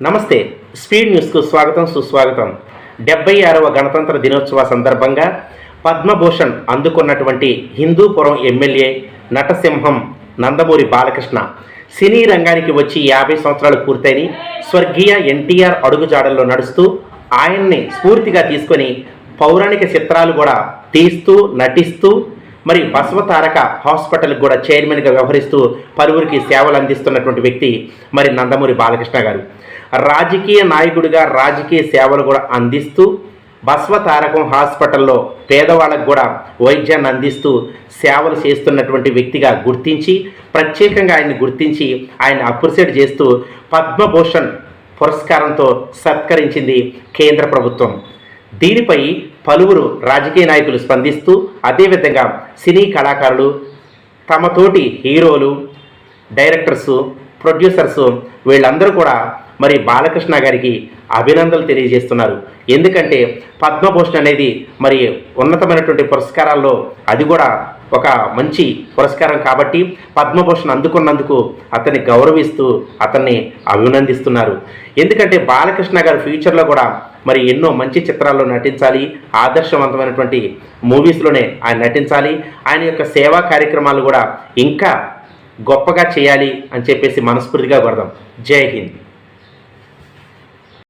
నమస్తే స్పీడ్ న్యూస్కు స్వాగతం సుస్వాగతం. డెబ్బై ఆరవ గణతంత్ర దినోత్సవ సందర్భంగా పద్మభూషణ్ అందుకున్నటువంటి హిందూపురం ఎమ్మెల్యే నటసింహం నందమూరి బాలకృష్ణ సినీ రంగానికి వచ్చి యాభై సంవత్సరాలు పూర్తయిని స్వర్గీయ ఎన్టీఆర్ అడుగుజాడల్లో నడుస్తూ ఆయన్ని స్ఫూర్తిగా తీసుకొని పౌరాణిక చిత్రాలు కూడా తీస్తూ నటిస్తూ మరి బసవతారక హాస్పిటల్కి కూడా చైర్మన్గా వ్యవహరిస్తూ పలువురికి సేవలు అందిస్తున్నటువంటి వ్యక్తి మరి నందమూరి బాలకృష్ణ గారు. రాజకీయ నాయకుడిగా రాజకీయ సేవలు కూడా అందిస్తూ బస్వతారకం హాస్పిటల్లో పేదవాళ్ళకు కూడా వైద్యాన్ని అందిస్తూ సేవలు చేస్తున్నటువంటి వ్యక్తిగా గుర్తించి ప్రత్యేకంగా ఆయన్ని గుర్తించి ఆయన అప్రిషియేట్ చేస్తూ పద్మభూషణ్ పురస్కారంతో సత్కరించింది కేంద్ర ప్రభుత్వం. దీనిపై పలువురు రాజకీయ నాయకులు స్పందిస్తూ అదేవిధంగా సినీ కళాకారులు తమతోటి హీరోలు డైరెక్టర్సు ప్రొడ్యూసర్సు వీళ్ళందరూ కూడా మరి బాలకృష్ణ గారికి అభినందనలు తెలియజేస్తున్నారు. ఎందుకంటే పద్మభూషణ్ అనేది మరి ఉన్నతమైనటువంటి పురస్కారాల్లో అది కూడా ఒక మంచి పురస్కారం కాబట్టి పద్మభూషణ్ అందుకున్నందుకు అతన్ని గౌరవిస్తూ అతన్ని అభినందిస్తున్నారు. ఎందుకంటే బాలకృష్ణ గారు ఫ్యూచర్లో కూడా మరి ఎన్నో మంచి చిత్రాల్లో నటించాలి ఆదర్శవంతమైనటువంటి మూవీస్లోనే ఆయన నటించాలి ఆయన యొక్క సేవా కార్యక్రమాలు కూడా ఇంకా గొప్పగా చేయాలి అని చెప్పేసి మనస్ఫూర్తిగా కొడదాం జై హింద్.